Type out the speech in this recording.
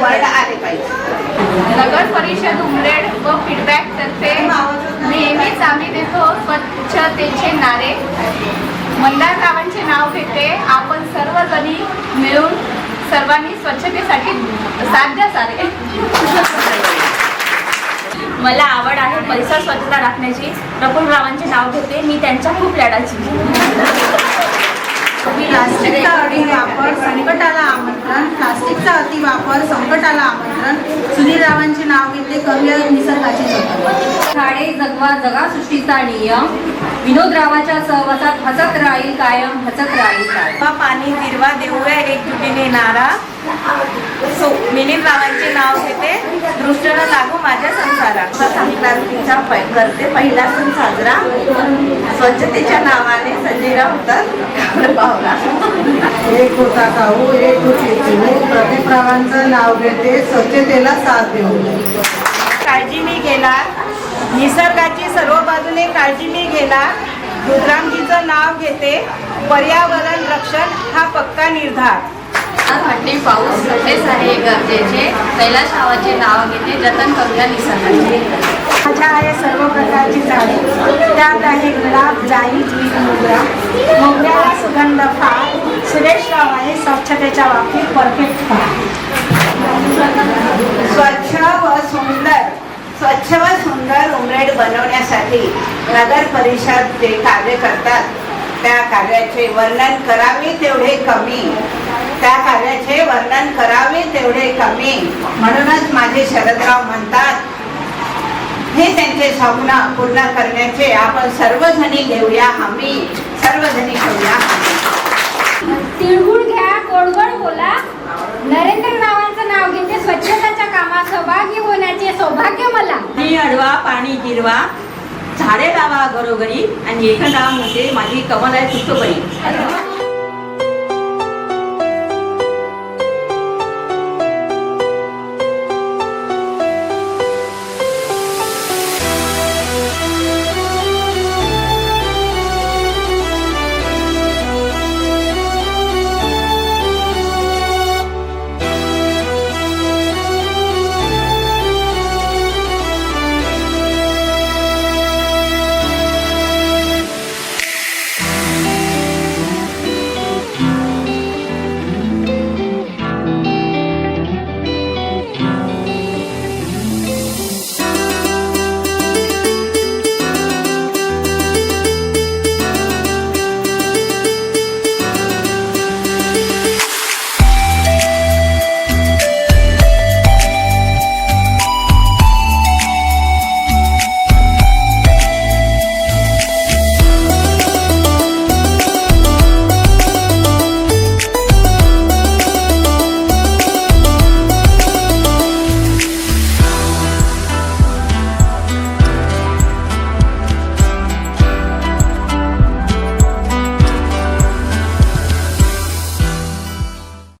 Word आले पाहिजे. नगर परिषद उमरेड व फीडबॅक तर्फे नेहमीच आम्ही देतो स्वच्छतेचे नारे. मंदार गावांचे नाव घेते. आपण सर्वजणी मिळून सर्वांनी स्वच्छतेसाठी साध्य सारे मला आवड आहे परिसर स्वच्छता राखण्याची. प्रफुल्ल रावांचे नाव घेते. मी त्यांच्या खूप लाडाची. प्लास्टिकचा अतिवापर संकटाला आमंत्रण प्लास्टिकचा अतिवापर संकटाला आमंत्रण. सुनील रावांचे नाव घेतले करूया निसर्गाचे झाडे जगवा जगा सृष्टीचा नियम. विनोद रावाच्या सहवासात हसत राहील कायम हसत राहील पाणी हिरवा देऊया एकजुटीने नारा. सो मिलिंद रावांचे नाव घेते. दृष्टीला लागू माझ्या संसारात. संक्रांतीचा पै- करते पहिला सण साजरा. स्वच्छतेच्या नावाने सजीरा होतात. पावला एक होता काऊ एक होती चिमू प्रदीप रावांचं नाव घेते स्वच्छतेला साथ देऊ काळजी मी घेणार. निसर्गाची सर्व बाजूने काळजी मी घेणार. रुद्रामजीचं नाव घेते. पर्यावरण रक्षण हा पक्का निर्धार. थंडी पाऊस हेच आहे गरजेचे. कैलाश रावाचे नाव घेते जतन करूया निसर्गाचे. माझ्या आहे सर्व प्रकारची झाडे. त्यात आहे गुलाब जाई जुई मोगरा. मोगऱ्याला सुगंध फार. सुरेश राव आहे स्वच्छतेच्या बाबतीत परफेक्ट फार. स्वच्छ व सुंदर. स्वच्छ व सुंदर उमरेड बनवण्यासाठी नगर परिषद जे कार्य करतात त्या कार्याचे वर्णन करावे तेवढे कमी. त्या कार्याचे वर्णन करावे तेवढे कमी. म्हणूनच माझे शरदराव म्हणतात हे त्यांचे स्वप्न पूर्ण करण्याचे आपण सर्वजणी घेऊया हमी सर्वजणी घेऊया. तिळगुळ घ्या गोडगोड बोला. नरेंद्र रावांचं नाव घेते स्वच्छताच्या कामात सहभागी होण्याचे सौभाग्य मला. पाणी अडवा पाणी गिरवा. झाडे लावा घरोघरी. आणि एका गावामध्ये माझी कमल आहे पुष्पपरी.